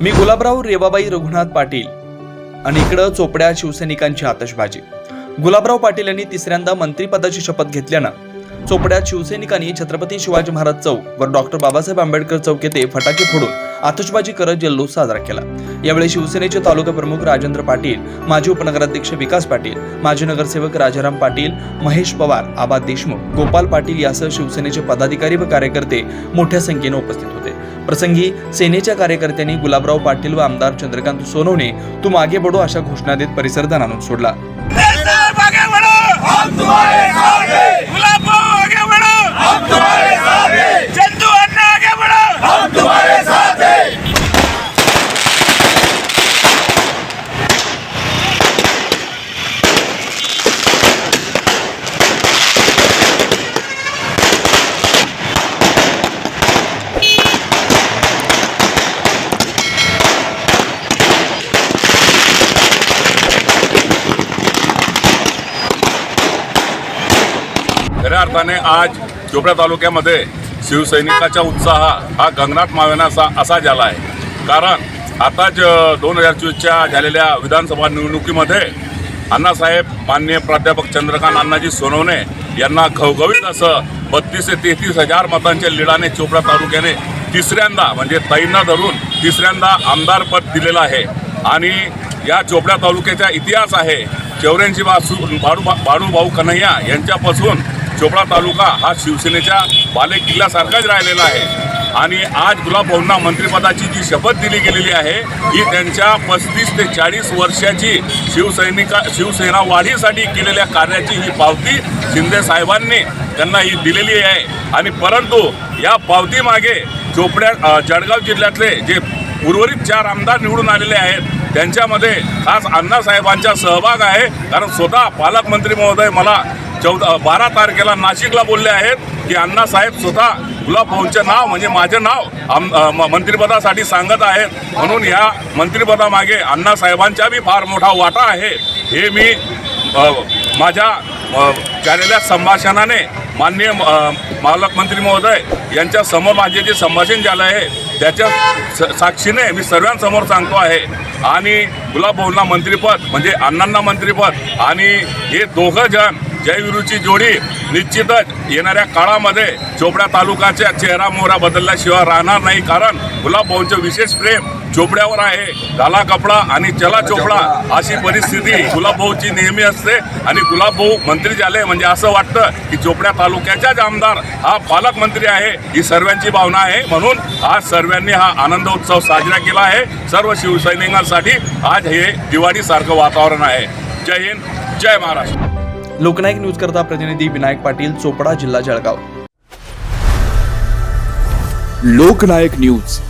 मी गुलाबराव रेवाबाई रघुनाथ पाटील आणि इकडं चोपड्या शिवसैनिकांची आतषबाजी. गुलाबराव पाटील यांनी तिसऱ्यांदा मंत्रिपदाची शपथ घेतल्यानं चोपड्यात शिवसैनिकांनी छत्रपती शिवाजी महाराज चौक व डॉक्टर बाबासाहेब आंबेडकर चौक येथे फटाके फोडून आतषबाजी करत जल्लोष साजरा केला. यावेळी शिवसेनेचे तालुका प्रमुख राजेंद्र पाटील माजी उपनगराध्यक्ष विकास पाटील माजी नगरसेवक राजाराम पाटील महेश पवार आबा देशमुख गोपाल पाटील यासह शिवसेनेचे पदाधिकारी व कार्यकर्ते मोठ्या संख्येने उपस्थित होते. प्रसंगी सेनेच्या कार्यकर्त्यांनी गुलाबराव पाटील व आमदार चंद्रकांत सोनवणे तू मागे बडो अशा घोषणा देत परिसर दणानून सोडला. खऱ्या अर्थाने आज चोपड्या तालुक्यामध्ये शिवसैनिकाचा उत्साह हा गंगनाथ मावेना असा झाला आहे कारण आताच दोन हजार चोवीसच्या झालेल्या विधानसभा निवडणुकीमध्ये अण्णासाहेब माननीय प्राध्यापक चंद्रकांत अण्णाजी सोनवणे यांना घवघवीत असं बत्तीस ते तेहतीस हजार मतांच्या लीडाने चोपडा तालुक्याने तिसऱ्यांदा म्हणजे ताईंना धरून तिसऱ्यांदा आमदारपद दिलेलं आहे. आणि या चोपड्या तालुक्याचा इतिहास आहे चौऱ्याऐंशी बासू बाडू भाऊ कन्हैया यांच्यापासून चोपडा तालुका हा शिवसेनेच्या बाले किल्ल्यासारखाच राहिलेला आहे. आणि आज गुलाबभाऊंना मंत्रिपदाची जी शपथ दिली गेलेली आहे ही त्यांच्या पस्तीस ते चाळीस वर्षाची शिवसैनिका शिवसेना वाढीसाठी केलेल्या कार्याची ही पावती शिंदे साहेबांनी त्यांना ही दिलेली आहे. आणि परंतु या पावतीमागे चोपड्या जळगाव जिल्ह्यातले जे उर्वरित चार आमदार निवडून आलेले आहेत त्यांच्यामध्ये खास अण्णासाहेबांचा सहभाग आहे. कारण स्वतः पालकमंत्री महोदय मला चौदा बारा तारखेला नाशिकला बोलले आहेत की अण्णासाहेब स्वतः गुलाबभाऊंचे नाव म्हणजे माझे नाव आम म- मंत्रिपदासाठी सांगत आहेत. म्हणून या मंत्रिपदामागे अण्णासाहेबांचा बी फार मोठा वाटा आहे. हे मी माझ्या झालेल्या संभाषणाने माननीय पालकमंत्री महोदय यांच्या समोर माझे जे संभाषण झालं आहे त्याच्या स- साक्षीने मी सर्वांसमोर सांगतो आहे. आणि गुलाबभाऊंना मंत्रिपद म्हणजे अण्णांना मंत्रिपद आणि हे दोघं जण जयविरूची जोडी निश्चितच येणाऱ्या काळामध्ये चोपड्या तालुक्याच्या चेहरा मोहरा बदलल्याशिवाय राहणार नाही. कारण गुलाबभाऊंचं विशेष प्रेम चोपड्यावर आहे. घाला कपडा आणि चला चोपडा अशी परिस्थिती गुलाबभाऊची नेहमी असते आणि गुलाबभाऊ मंत्री झाले म्हणजे असं वाटतं की चोपड्या तालुक्याचाच आमदार हा पालकमंत्री आहे. ही सर्वांची भावना आहे. म्हणून आज सर्वांनी हा आनंद उत्सव साजरा केला आहे. सर्व शिवसैनिकांसाठी आज हे दिवाळीसारखं वातावरण आहे. जय हिंद. जय महाराष्ट्र. लोकनायक न्यूज करता प्रतिनिधी विनायक पाटील चोपडा जिल्हा जळगाव. लोकनायक न्यूज.